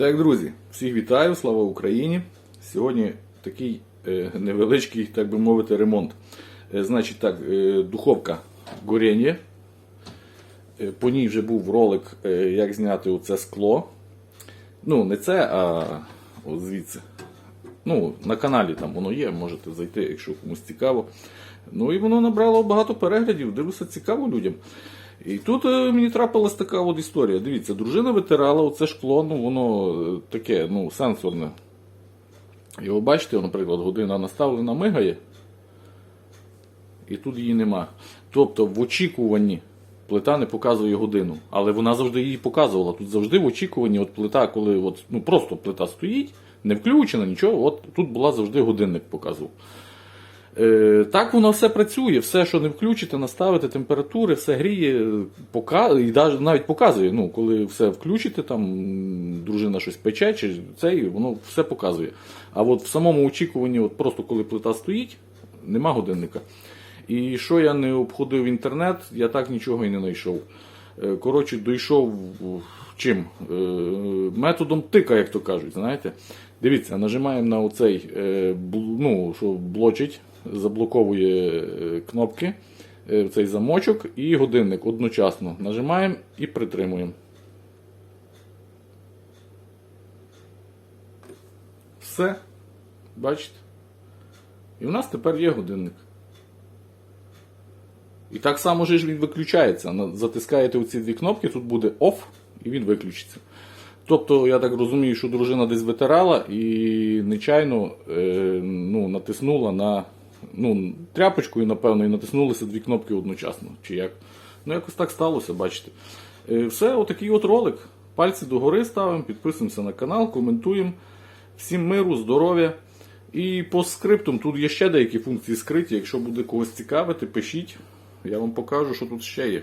Так, друзі, всіх вітаю, слава Україні. Сьогодні такий е, невеличкий, так би мовити, ремонт. Е, значить так, е, духовка горіння. По ній вже був ролик, як зняти оце скло. Ну, не це, а от звідси. Ну, на каналі там воно є, можете зайти, якщо комусь цікаво. Ну і воно набрало багато переглядів, дивлюся, цікаво людям. І тут е, мені трапилась така от історія. Дивіться, дружина витирала оце шкло, ну воно е, таке, ну, сенсорне. Його бачите, наприклад, година наставлена мигає, і тут її нема. Тобто в очікуванні плита не показує годину, але вона завжди її показувала. Тут завжди в очікуванні от плита, коли от, ну, просто плита стоїть, не включена, нічого, от тут була завжди годинник показував. Е, так воно все працює, все, що не включите, наставите температури, все гріє, пока, і навіть показує. Ну, коли все включите, там дружина щось пече, чи це, воно все показує. А от в самому очікуванні, от просто коли плита стоїть, нема годинника. І що я не обходив інтернет, я так нічого і не знайшов. Е, Коротше, дійшов чим? Е, Методом тика, як то кажуть, знаєте. Дивіться, нажимаємо на оцей, е, ну, що блочить, заблоковує кнопки, цей замочок і годинник одночасно. Нажимаємо і притримуємо. Все. Бачите? І у нас тепер є годинник. І так само ж він виключається. Затискаєте оці дві кнопки, тут буде OFF і він виключиться. Тобто, я так розумію, що дружина десь витирала і нечайно е, ну, натиснула на ну, тряпочкою, напевно, і натиснулися дві кнопки одночасно. Чи як? Ну, якось так сталося, бачите. Е, все, отакий от ролик. Пальці догори ставимо, підписуємося на канал, коментуємо. Всім миру, здоров'я. І по скриптам тут є ще деякі функції скриті. Якщо буде когось цікавити, пишіть. Я вам покажу, що тут ще є.